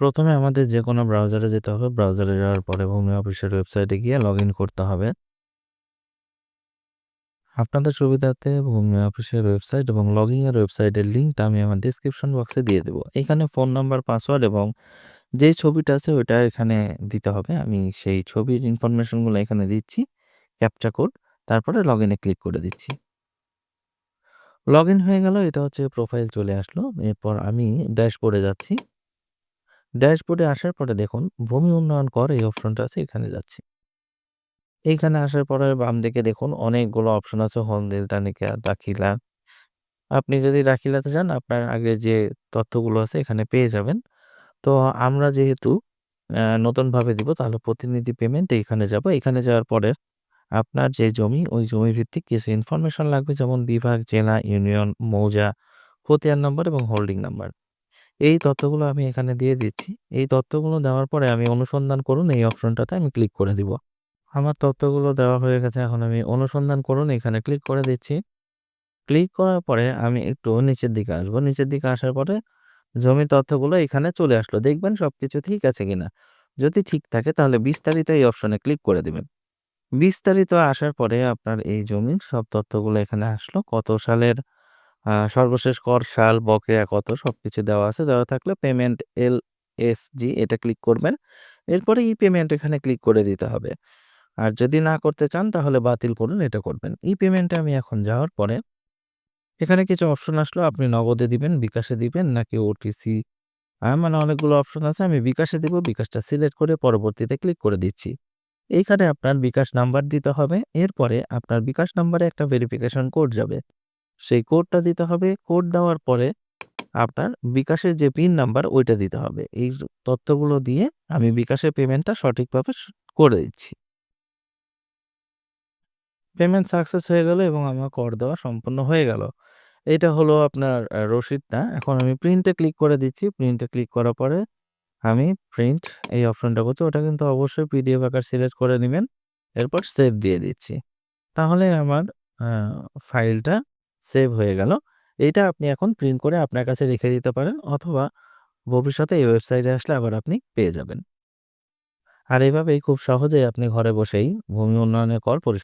প্রথমে আমাদের যে কোনো ব্রাউজারে যেতে হবে। ব্রাউজারে যাওয়ার পরে ভূমি অফিসের ওয়েবসাইটে গিয়ে লগইন করতে হবে। আপনাদের সুবিধার্থে ভূমি অফিসের ওয়েবসাইট এবং লগইন এর ওয়েবসাইটের লিঙ্কটা আমি আমার ডেসক্রিপশন বক্সে দিয়ে দেবো এখানে ফোন নাম্বার, পাসওয়ার্ড এবং যেই ছবিটা আছে ওইটা এখানে দিতে হবে। আমি সেই ছবির ইনফরমেশনগুলো এখানে দিচ্ছি। ক্যাপচা কোড তারপরে লগইনে ক্লিক করে দিচ্ছি। লগইন হয়ে গেল। এটা হচ্ছে প্রোফাইল চলে আসলো। এরপর আমি ড্যাশবোর্ডে যাচ্ছি। ড্যাশবোর্ডে আসার পরে দেখুন ভূমি উন্নয়ন কর এই অপশনটা আছে এখানে যাচ্ছি। এইখানে আসার পরে বাম দিকে দেখুন অনেকগুলো অপশন আছে হলদিল, টানিকা, দাখিলা। আপনি যদি দাখিলাতে যান আপনার আগে যে তথ্যগুলো আছে এখানে পেয়ে যাবেন। তো আমরা যেহেতু নতুনভাবে দিব তাহলে প্রতিনিধি পেমেন্ট এইখানে যাব। এখানে যাওয়ার পরে আপনার যে জমি ওই জমি ভিত্তিক কিছু ইনফরমেশন লাগবে যেমন বিভাগ, জেলা, ইউনিয়ন, মৌজা, খতিয়ান নম্বর এবং হোল্ডিং নাম্বার। এই তথ্যগুলো আমি এখানে দিয়ে দিচ্ছি। এই তথ্যগুলো দেওয়ার পরে আমি অনুসন্ধান করুন, এই অপশনটাতে আমি ক্লিক করে দিব। আমার তথ্যগুলো দেওয়া হয়ে গেছে। এখন আমি অনুসন্ধান করুন, এখানে ক্লিক করে দিচ্ছি। ক্লিক করার পরে আমি একটু নিচের দিকে আসব। নিচের দিকে আসার পরে জমির তথ্যগুলো এখানে চলে আসলো। দেখবেন সবকিছু ঠিক আছে কিনা। যদি ঠিক থাকে, তাহলে বিস্তারিত এই অপশনে ক্লিক করে দিবেন। বিস্তারিত আসার পরে আপনার এই জমির সব তথ্যগুলো এখানে আসলো। কত সালের সর্বশেষ কর সাল, বকেয়া কত সবকিছু দেওয়া আছে। দেওয়া থাকলে পেমেন্ট এলএসজি এটা ক্লিক করবেন। এরপরে ই-পেমেন্ট এখানে ক্লিক করে দিতে হবে। আর যদি না করতে চান তাহলে বাতিল করুন এটা করবেন। ই-পেমেন্টে আমি এখন যাওয়ার পরে এখানে কিছু অপশন আসলো আপনি নগদে দিবেন, বিকাশে দিবেন নাকি ওটিসি আ মানে অনেকগুলো অপশন আছে। আমি বিকাশে দিব। বিকাশটা সিলেক্ট করে পরবর্তীতে ক্লিক করে দিচ্ছি। এইখানে আপনার বিকাশ নাম্বার দিতে হবে। এরপরে আপনার বিকাশ নাম্বারে একটা ভেরিফিকেশন কোড যাবে। সেই কোডটা দিতে হবে। কোড দেওয়ার পরে আপনার বিকাশের যে পিন নাম্বার ওইটা দিতে হবে। এই তথ্যগুলো দিয়ে আমি বিকাশের পেমেন্টটা সঠিকভাবে করে দিচ্ছি। পেমেন্ট সাকসেস হয়ে গেল এবং আমার কর দেওয়া সম্পন্ন হয়ে গেল। এটা হলো আপনার রসিদটা। এখন আমি প্রিন্টে ক্লিক করে দিচ্ছি। প্রিন্টে ক্লিক করার পরে আমি প্রিন্ট এই অপশনটা করছি। ওটা কিন্তু অবশ্যই পিডিএফ আকার সিলেক্ট করে নেবেন এরপর সেভ দিয়ে দিচ্ছি। তাহলে আমার ফাইলটা সেভ হয়ে গেল। এটা আপনি এখন প্রিন্ট করে আপনার কাছে রেখে দিতে পারেন অথবা ভবিষ্যতে এই ওয়েবসাইটে আসলে আবার আপনি পেয়ে যাবেন। আর এভাবেই খুব সহজেই আপনি ঘরে বসেই ভূমি উন্নয়নের কর পরিশ